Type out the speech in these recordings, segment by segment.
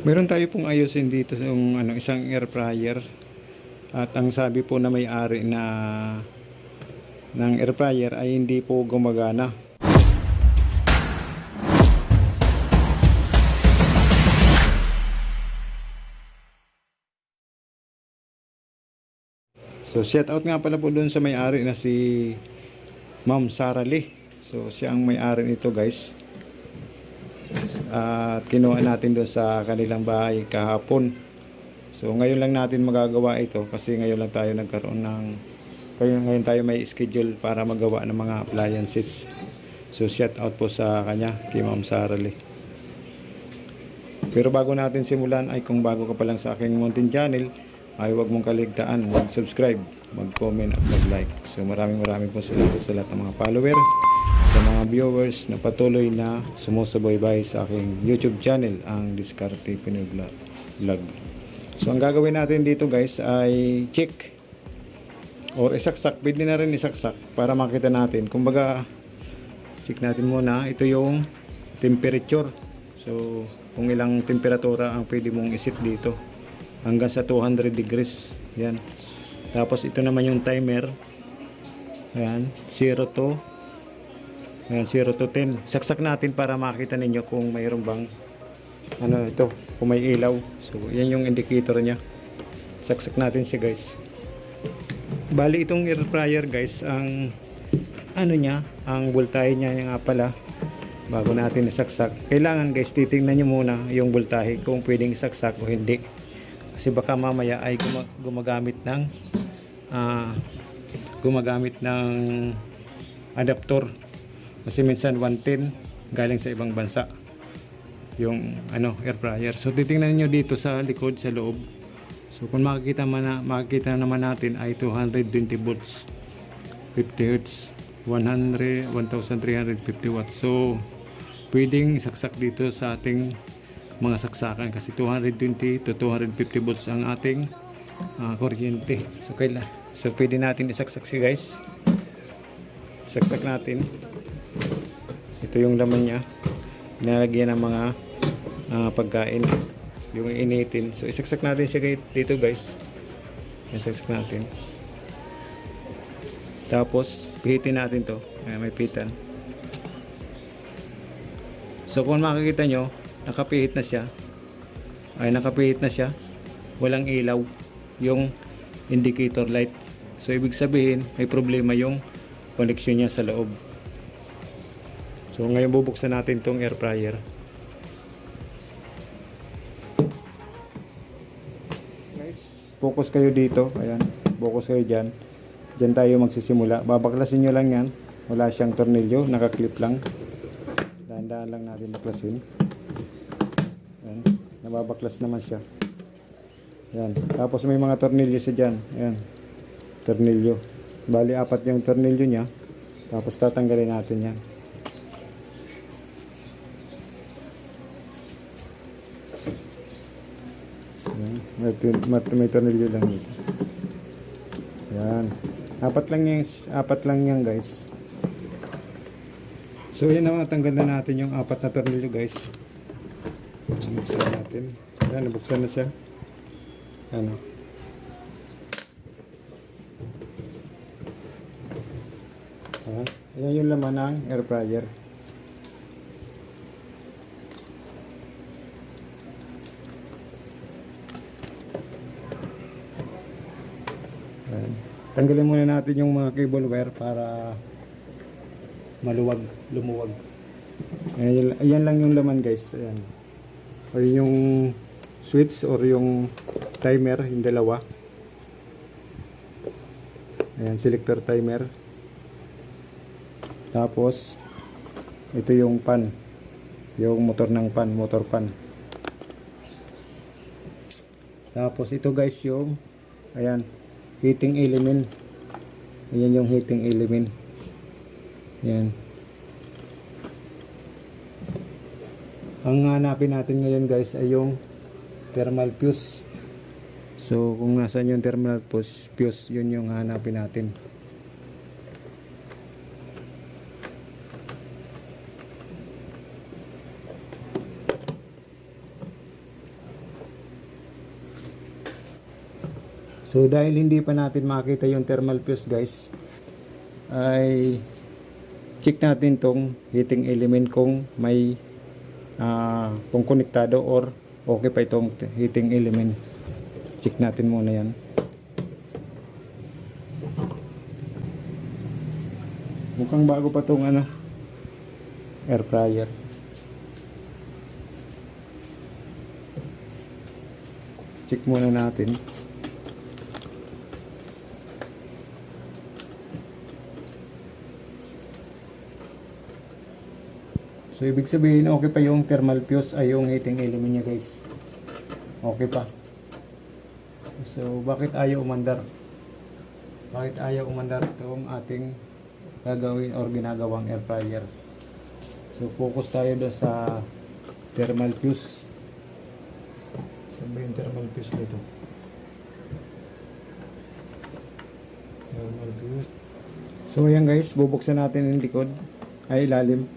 Meron tayo pong ayusin dito yung, ano, isang air fryer. At ang sabi po na may-ari na ng air fryer ay hindi po gumagana. So shout out nga pala po doon sa may-ari na si Ma'am Sara Lee. So siya ang may-ari nito guys. At kinuha natin doon sa kanilang bahay kahapon. So ngayon lang natin magagawa ito kasi ngayon lang tayo nagkaroon ng ngayon, ngayon tayo may schedule para magawa ng mga appliances. So shout out po sa kanya, kay Ma'am Sara Lee. Pero bago natin simulan ay kung bago ka pa lang sa aking Mountain Channel ay huwag mong kaligtaan mag-subscribe, mag-comment at mag-like. So maraming maraming po salamat sa lahat ng mga follower, sa mga viewers na patuloy na sumusubaybay sa aking YouTube channel, ang Discarte Pinoy. Vlog. So ang gagawin natin dito guys ay check or isaksak, pwede na rin isaksak para makita natin. Kumbaga, check natin muna, ito yung temperature. So, kung ilang temperatura ang pwede mong isit dito. Hanggang sa 200 degrees. Yan. Tapos ito naman yung timer. Ayan, 0 to Ayan, 0 to 10. Saksak natin para makita ninyo kung mayroon bang ano ito, kung may ilaw. So, yan yung indicator niya. Saksak natin siya guys. Bali itong air fryer guys, ang ano niya, ang voltahe niya nga pala bago natin isaksak. Kailangan guys, titingnan niyo muna yung voltahe kung pwedeng isaksak o hindi. Kasi baka mamaya ay guma- gumagamit ng ah, gumagamit ng adapter. Kasi minsan 110 galing sa ibang bansa yung ano air fryer. So titingnan niyo dito sa likod sa loob. So kung makikita man na, makikita naman natin ay 220 volts 50 hertz 100 1350 watts. So pwedeng isaksak dito sa ating mga saksakan kasi 220 to 250 volts ang ating ah, kuryente. So kaila. So pwede natin isaksak si guys. Saksak natin. Ito yung laman niya. Nilalagyan ng mga ah, pagkain. Yung initin. So isaksak natin siya dito guys. Isaksak natin. Tapos pihitin natin to. Ayan, may pitan. So kung makikita nyo, nakapihit na siya. Ay nakapihit na siya. Walang ilaw. Yung indicator light. So ibig sabihin, may problema yung connection niya sa loob. So ngayon bubuksan natin tong air fryer. Focus kayo dito. Ayan, focus kayo dyan. Dyan tayo magsisimula. Babaklasin nyo lang yan. Wala siyang tornilyo, nakaklip lang. Dahan-dahan lang natin baklasin. Ayan, nababaklas naman siya. Ayan. Tapos may mga tornilyo siya dyan. Ayan, tornilyo. Bali, apat yung tornilyo niya. Tapos tatanggalin natin yan. Ayan. May, tornilyo lang dito. Yan. Apat lang yung apat lang yan guys. So yan naman natanggal na natin yung apat na tornilyo guys. Sinuksan natin. Yan, nabuksan na siya. Ano. Ayan yung laman ng air fryer. Ayan. Tanggalin muna natin yung mga cable wire para maluwag, lumuwag. Ayan, ayan lang yung laman guys. Ayan. O yung switch or yung timer, yung dalawa. Ayan, selector timer. Tapos, ito yung pan. Yung motor ng pan, motor pan. Tapos ito guys yung, ayan, heating element. Ayan yung heating element. Ayan. Ang hanapin natin ngayon guys ay yung thermal fuse. So kung nasaan yung thermal fuse yun yung hanapin natin. So dahil hindi pa natin makita yung thermal fuse guys, ay check natin tong heating element kung may ah, kung konektado or okay pa itong heating element. Check natin muna yan. Mukhang bago pa tong ano, air fryer. Check muna natin. So ibig sabihin okay pa yung thermal fuse ay yung heating element niya guys. Okay pa. So bakit ayaw umandar? Bakit ayaw umandar itong ating gagawin or ginagawang air fryer? So focus tayo doon sa thermal fuse. Saan ba thermal fuse dito? Thermal fuse. So ayan guys, bubuksan natin yung likod. Ay ilalim.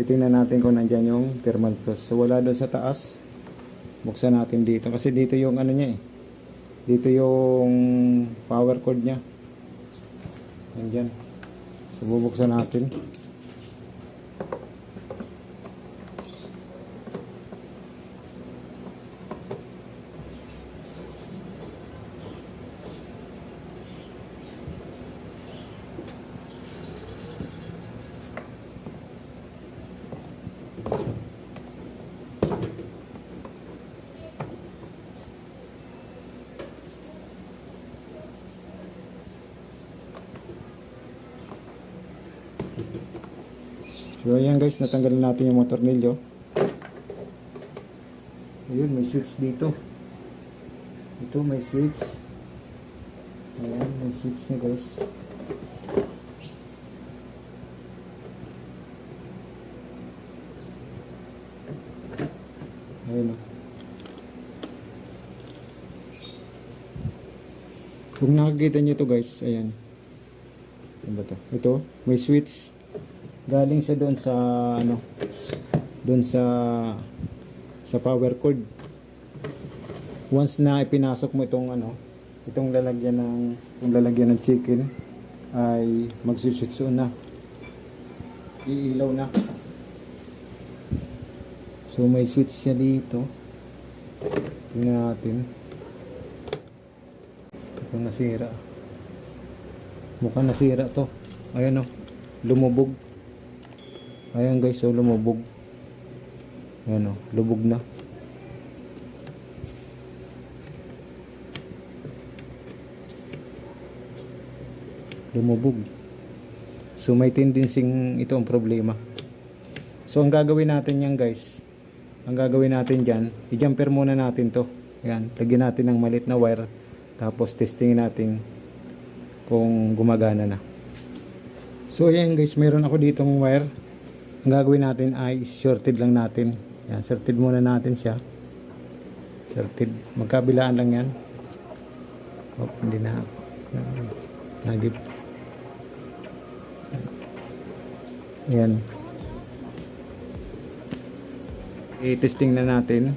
Titingnan natin kung nandyan yung thermal fuse. So wala doon sa taas. Buksan natin dito. Kasi dito yung ano niya eh. Dito yung power cord niya. Nandyan. So bubuksan natin. So ayan guys, natanggalin natin yung mga tornilyo. Ayun, may switch dito. Ito may switch. Ayan, may switch niya guys. Ayun. oh. Kung nakikita niyo to guys, ayan. Ano ba to? Ito, may switch galing siya doon sa ano doon sa sa power cord. Once na ipinasok mo itong ano itong lalagyan ng itong lalagyan ng chicken ay magsuswitch on na. Iilaw na. So may switch siya dito. Tingnan natin. Mukhang nasira. Mukhang nasira to. Ayan o lumubog Ayan guys, so lumubog. Ayan o, lubog na. Lumubog. So may tendency ito ang problema. So ang gagawin natin yan guys, ang gagawin natin dyan, i-jumper muna natin to. Ayan, lagyan natin ng malit na wire. Tapos testingin natin kung gumagana na. So ayan guys, meron ako ditong wire ang gagawin natin ay shorted lang natin. Yan, shorted muna natin siya. Shorted, magkabilaan lang yan. Oh, hindi na. Nagip. Yan i-testing na natin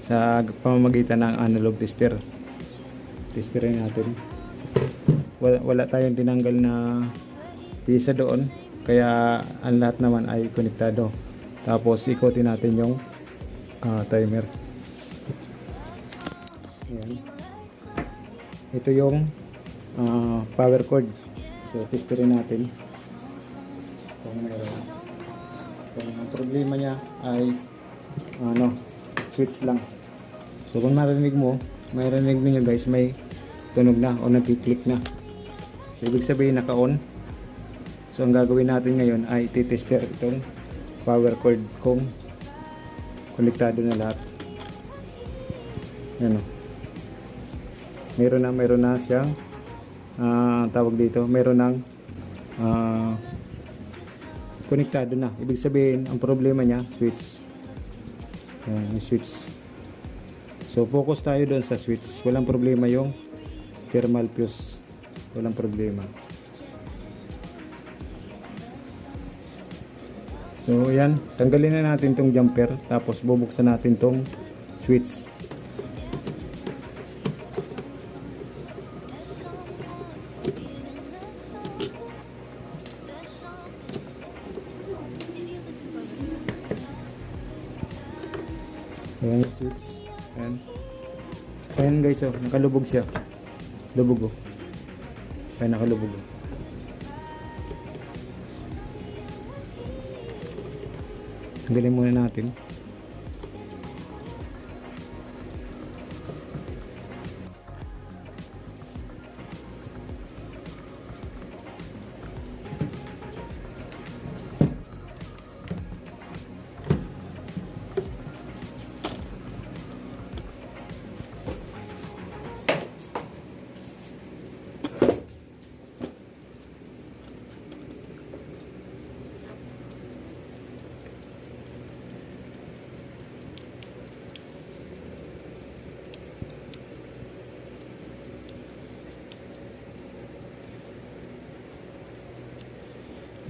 sa pamamagitan ng analog tester. Testerin natin. Wala, wala tayong tinanggal na pisa doon kaya ang lahat naman ay konektado. Tapos ikutin natin yung ah, timer. Ayan. ito yung ah, power cord. So testerin natin. Kung meron. Kung ang problema niya ay ano switch lang. So kung marinig mo marinig niyo guys may tunog na o nagkiklik na. So ibig sabihin naka on So ang gagawin natin ngayon ay titester itong power cord kung konektado na lahat. Yan o. Meron na, meron na siyang ah, tawag dito, meron ng ah, konektado na. Ibig sabihin, ang problema niya, switch. Yan, yung switch. So focus tayo doon sa switch. Walang problema yung thermal fuse. Walang problema. So yan, tanggalin na natin tong jumper tapos bubuksan natin tong switch. Ayan yung switch. Ayan. Ayan guys, oh, nakalubog siya. Lubog oh. Ayan nakalubog oh. Tanggalin muna natin.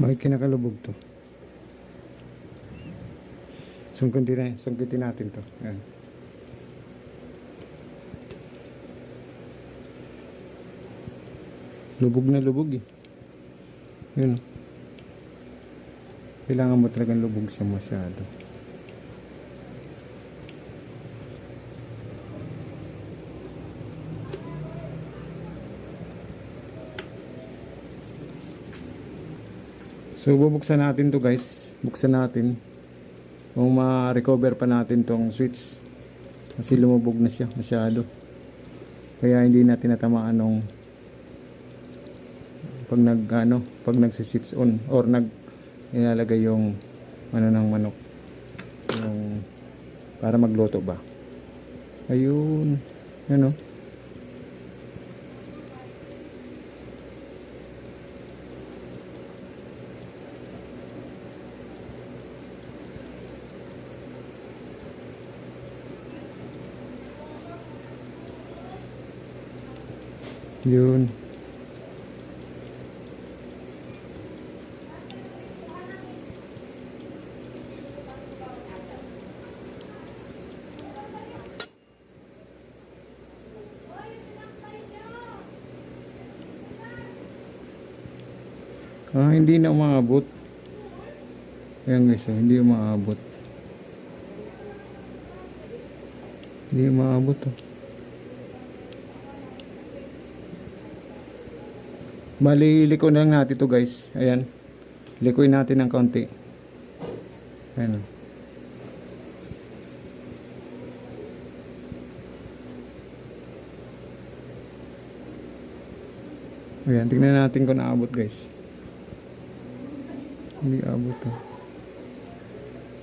Bakit kinakalubog to? Sungkitin, na, sungkitin natin to. Ayan. Lubog na lubog eh. Yun. Kailangan mo talagang lubog siya masyado. So bubuksan natin to guys. Buksan natin. Kung ma-recover pa natin tong switch. Kasi lumubog na siya masyado. Kaya hindi natin natamaan nung pag nag ano, pag nagsi-switch on or nag ilalagay yung ano ng manok. Yung para magluto ba. Ayun. Ano? Yun. Ah, hindi na umaabot. Ayan guys, oh, hindi umaabot. Hindi umaabot oh. Bali, liko na lang natin to guys. Ayan. Likoy natin ng konti. Ayan. Ayan, tingnan natin kung naabot guys. Hindi abot to.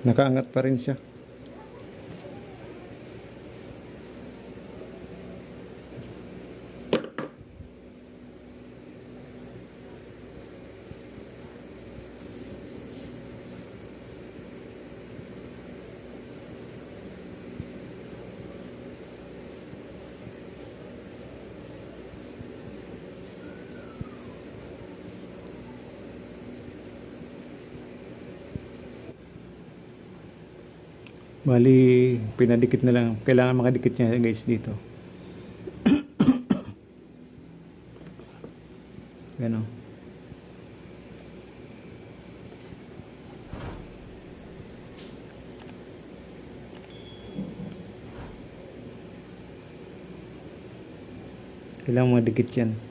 Nakaangat pa rin siya. Bali, pinadikit na lang. Kailangan makadikit niya guys dito. Gano. Kailangan madikit yan.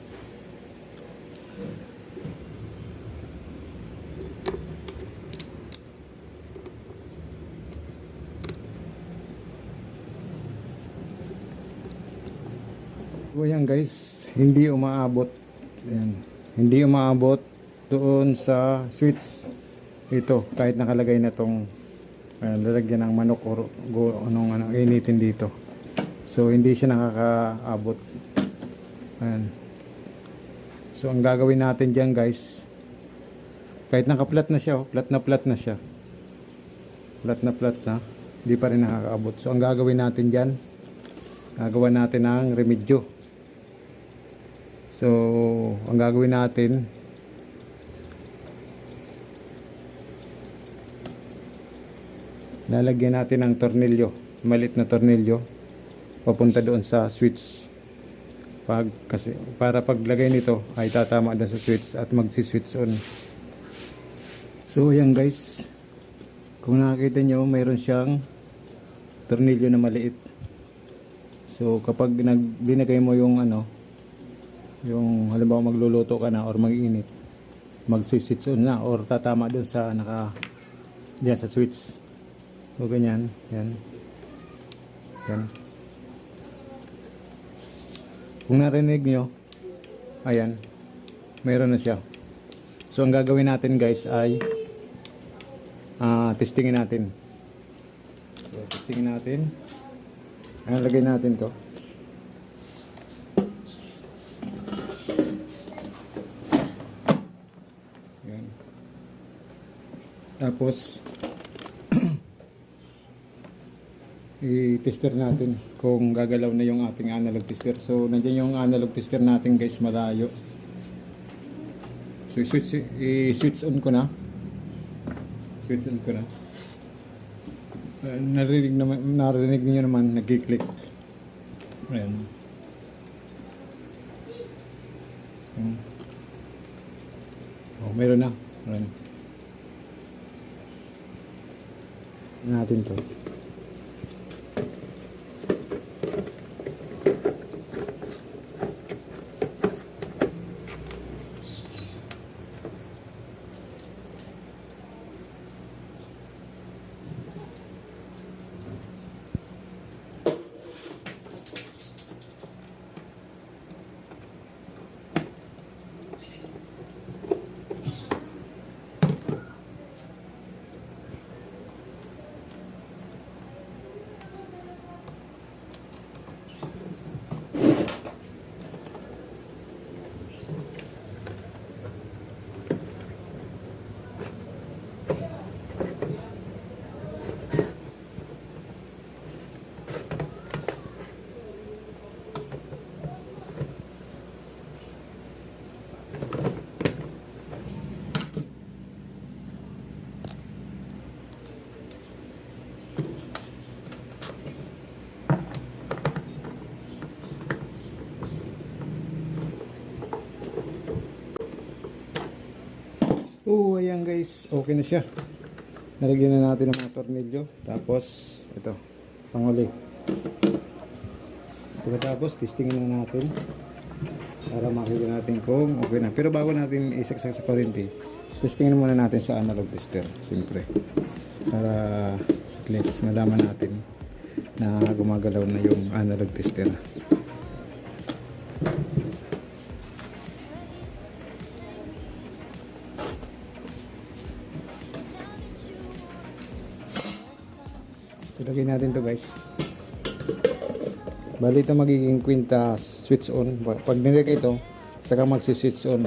Guys, hindi umaabot. Ayan. Hindi umaabot doon sa switch. Ito, kahit nakalagay na tong ayan, lalagyan ng manok or go, anong ano, initin dito. So hindi siya nakakaabot. Ayan. So ang gagawin natin diyan guys, kahit nakaplat na siya, oh, plat na plat na siya. Plat na plat na, hindi pa rin nakakaabot. So ang gagawin natin diyan, gagawa natin ng remedyo. So, ang gagawin natin, lalagyan natin ng tornilyo, malit na tornilyo, papunta doon sa switch. Pag, kasi, para paglagay nito ay tatama doon sa switch at magsi-switch on. So, yan guys. Kung nakikita nyo, mayroon siyang tornilyo na maliit. So kapag nag binigay mo yung ano, yung halimbawa magluluto ka na or mag-init, mag-switch on na or tatama dun sa naka diyan sa switch. So ganyan, yan. Yan. Kung narinig nyo, ayan, mayroon na siya. So ang gagawin natin guys ay ah testingin natin. So, testingin natin. Ayan, lagay natin to. Ayan. Tapos, i-tester natin kung gagalaw na yung ating analog tester. So, nandiyan yung analog tester natin guys, malayo. So, i-switch, i-switch on ko na. Switch on ko na. Uh, narinig naman, narinig niyo naman, nagki-click. Ayan. Hmm. Oh, meron na. Ayan. Natin to. Oo, ayan guys. Okay na siya. Nalagyan na natin ng mga tornilyo. Tapos, ito. Panguli. Pagkatapos, testingin na natin. Para makita natin kung okay na. Pero bago natin isaksak sa kuryente, testingin muna natin sa analog tester. Siyempre. Para at least malaman natin na gumagalaw na yung analog tester. Bali ito magiging kwinta switch on. Pag nilagay ito, saka magsi-switch on.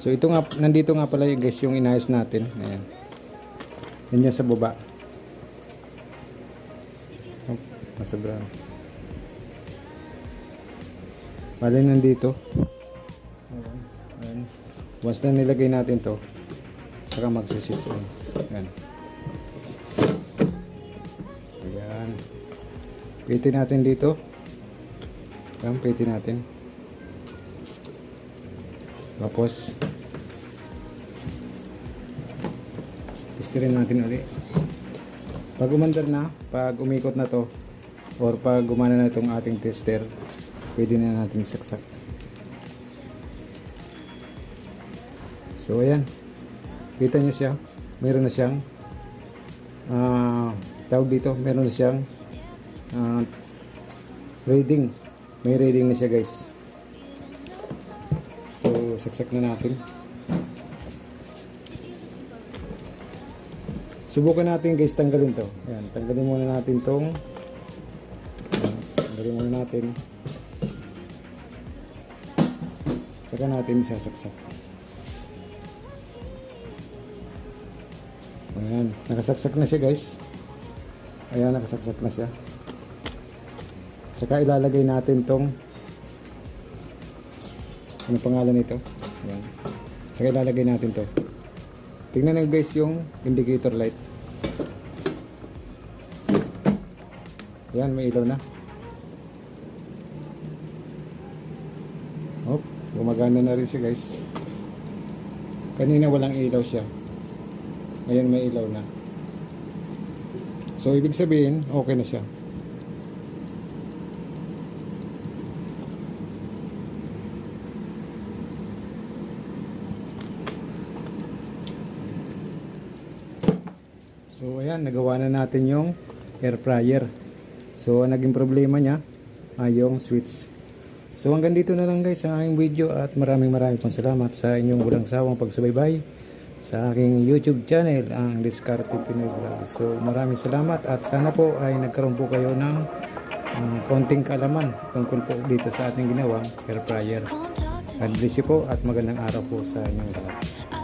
So ito nga, nandito nga pala yung guys yung inayos natin. Ayan. Yan yan sa baba. Oh, nasa brown. Bali nandito. Ayan. Ayan. Once na nilagay natin to, saka magsi-switch on. Ayan. Ayan. Pitin natin dito. Ayan, pitin natin. Tapos, testirin natin ulit. Pag umandar na, pag umikot na to, or pag gumana na itong ating tester, pwede na natin saksak. So, ayan. Kita nyo siya. Meron na siyang ah tawag dito, meron na siyang ah, reading. May reading na siya guys. So, saksak na natin. Subukan natin guys tanggalin to. Ayan, tanggalin muna natin tong tanggalin muna natin. Saka natin isasaksak. Ayan, nakasaksak na siya guys. Ayan, nakasaksak na siya. Saka ilalagay natin tong ano pangalan nito? Ayan. Saka ilalagay natin to. Tingnan nyo guys yung indicator light. Ayan, may ilaw na. Oh, gumagana na rin siya guys. Kanina walang ilaw siya. Ayan, may ilaw na. So, ibig sabihin, okay na siya. Ayan, nagawa na natin yung air fryer. So, ang naging problema niya ay yung switch. So, hanggang dito na lang guys sa aking video at maraming maraming pong salamat sa inyong walang sawang pagsubaybay sa aking YouTube channel, ang Discarte Pinoy Vlog. So, maraming salamat at sana po ay nagkaroon po kayo ng ah, konting kalaman tungkol po dito sa ating ginawang air fryer. God bless you po at magandang araw po sa inyong lahat.